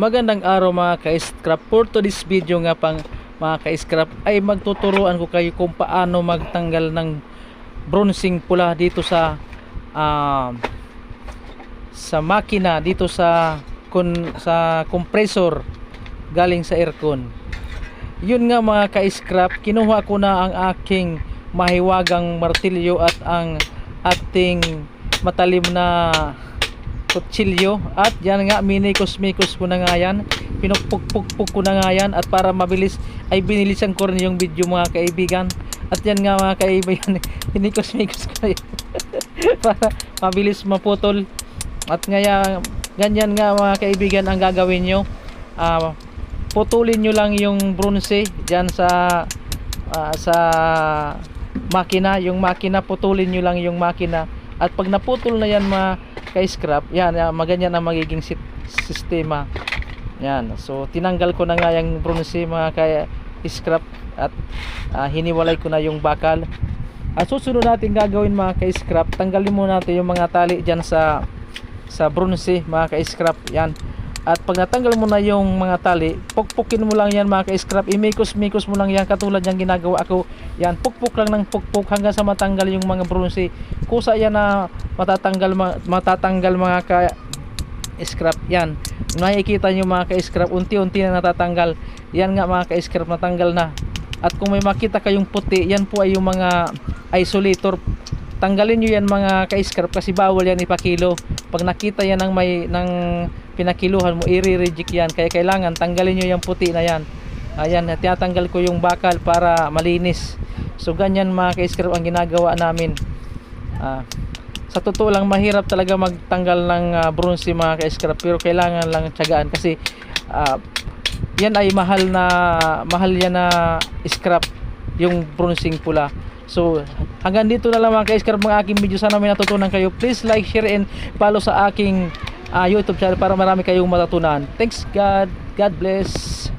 Magandang araw mga ka-scrap. For today's video nga pang mga ka-scrap ay magtuturuan ko kayo kung paano magtanggal ng bronzing pula dito sa ah, sa makina dito sa kun, sa compressor galing sa aircon. Yun nga mga ka-scrap, kinuha ko na ang aking mahiwagang martilyo at ang ating matalim na kutsilyo. At yan nga minikos-mikos ko na nga yan. Pinukpuk-puk ko na nga yan. At para mabilis ay binilisan ko rin yung video mga kaibigan. At yan nga mga kaibigan hinikos-mikos ko na yan. Para mabilis maputol. At ngaya ganyan nga mga kaibigan ang gagawin nyo. Ah, putulin nyo lang yung bronze dyan sa ah, sa makina. Yung makina putulin nyo lang yung makina at pag naputol na yan mga ka-scrap yan yan, maganyan ang magiging sit- sistema. Yan so tinanggal ko na nga yung bronze mga ka-scrap at ah, hiniwalay ko na yung bakal. At susunod natin gagawin mga ka-scrap tanggalin muna natin yung mga tali dyan sa sa bronze mga ka-scrap. Yan at pag natanggal mo na yung mga tali pukpukin mo lang yan mga ka-scrap. Imikos-mikos mo lang yan katulad yung ginagawa ako. Yan pukpuk lang ng pukpuk hanggang sa matanggal yung mga bronze kusa yan na matatanggal ma- matatanggal mga ka scrap yan nakikita nyo mga ka-scrap unti-unti na natatanggal. Yan nga mga ka-scrap natanggal na. At kung may makita kayong puti yan po ay yung mga isolator. Tanggalin nyo yan mga ka-scrap kasi bawal yan ipakilo pag nakita yan ng may ng pinakiluhan mo i-reject yan. Kaya kailangan tanggalin nyo yung puti na yan. Ayan tinatanggal ko yung bakal para malinis. So ganyan mga ka-scrap ang ginagawa namin. Ah, sa totoo lang mahirap talaga magtanggal ng ah, bronze mga ka-scrap pero kailangan lang tiyagaan kasi ah, yan ay mahal na mahal yan na scrap yung bronzing pula so hanggang dito na lang mga ka-scrap mga aking video. Sana may natutunan kayo. Please like, share and follow sa aking ah, youtube channel para marami kayong matutunan. Thanks God. God bless